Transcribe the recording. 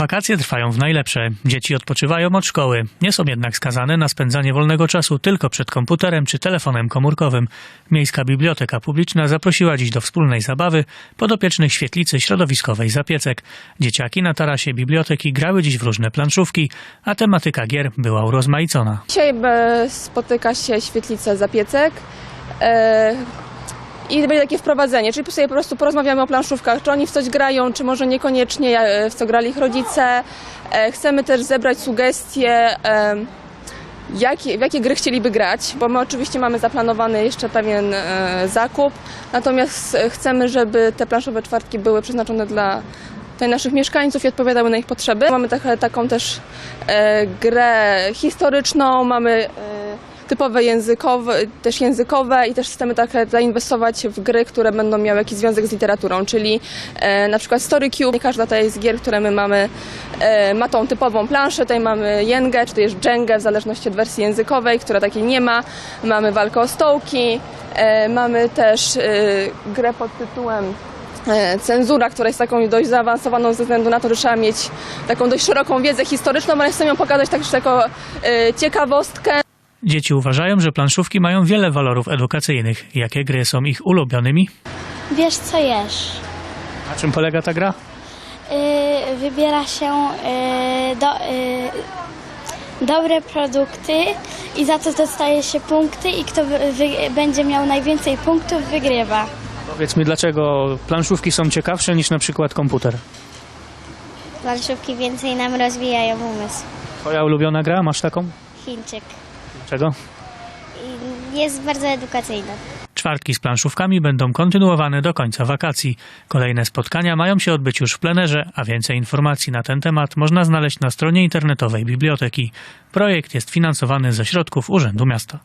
Wakacje trwają w najlepsze. Dzieci odpoczywają od szkoły. Nie są jednak skazane na spędzanie wolnego czasu tylko przed komputerem czy telefonem komórkowym. Miejska Biblioteka Publiczna zaprosiła dziś do wspólnej zabawy podopiecznych świetlicy środowiskowej Zapiecek. Dzieciaki na tarasie biblioteki grały dziś w różne planszówki, a tematyka gier była urozmaicona. Dzisiaj e, spotyka się świetlica zapiecek e, i będzie takie wprowadzenie, czyli sobie po prostu porozmawiamy o planszówkach, czy oni w coś grają, czy może niekoniecznie, e, w co grali ich rodzice. E, chcemy też zebrać sugestie, jakie, w jakie gry chcieliby grać, bo my oczywiście mamy zaplanowany jeszcze pewien e, zakup, natomiast chcemy, żeby te planszowe czwartki były przeznaczone dla naszych mieszkańców i odpowiadały na ich potrzeby. Mamy tak, taką też grę historyczną, mamy typowe językowe, też językowe i też chcemy tak zainwestować w gry, które będą miały jakiś związek z literaturą, czyli e, na przykład Story Cube. Nie każda jest z gier, które my mamy, e, ma tą typową planszę. Tutaj mamy Jengę, czy też Dżengę, w zależności od wersji językowej, która takiej nie ma. Mamy walkę o stołki, e, mamy też e, grę pod tytułem e, cenzura, która jest taką dość zaawansowaną ze względu na to, że trzeba mieć taką dość szeroką wiedzę historyczną, ale chcemy ją pokazać także jako e, ciekawostkę. Dzieci uważają, że planszówki mają wiele walorów edukacyjnych. Jakie gry są ich ulubionymi? Wiesz co jesz. Na czym polega ta gra? Yy, wybiera się yy, do, yy, dobre produkty i za to dostaje się punkty i kto wy, wy, będzie miał najwięcej punktów wygrywa. Powiedz mi, dlaczego planszówki są ciekawsze niż na przykład komputer? Planszówki więcej nam rozwijają umysł. Twoja ulubiona gra? Masz taką? Chińczyk. Dlaczego? Jest bardzo edukacyjny. Czwartki z planszówkami będą kontynuowane do końca wakacji. Kolejne spotkania mają się odbyć już w plenerze, a więcej informacji na ten temat można znaleźć na stronie internetowej biblioteki. Projekt jest finansowany ze środków Urzędu Miasta.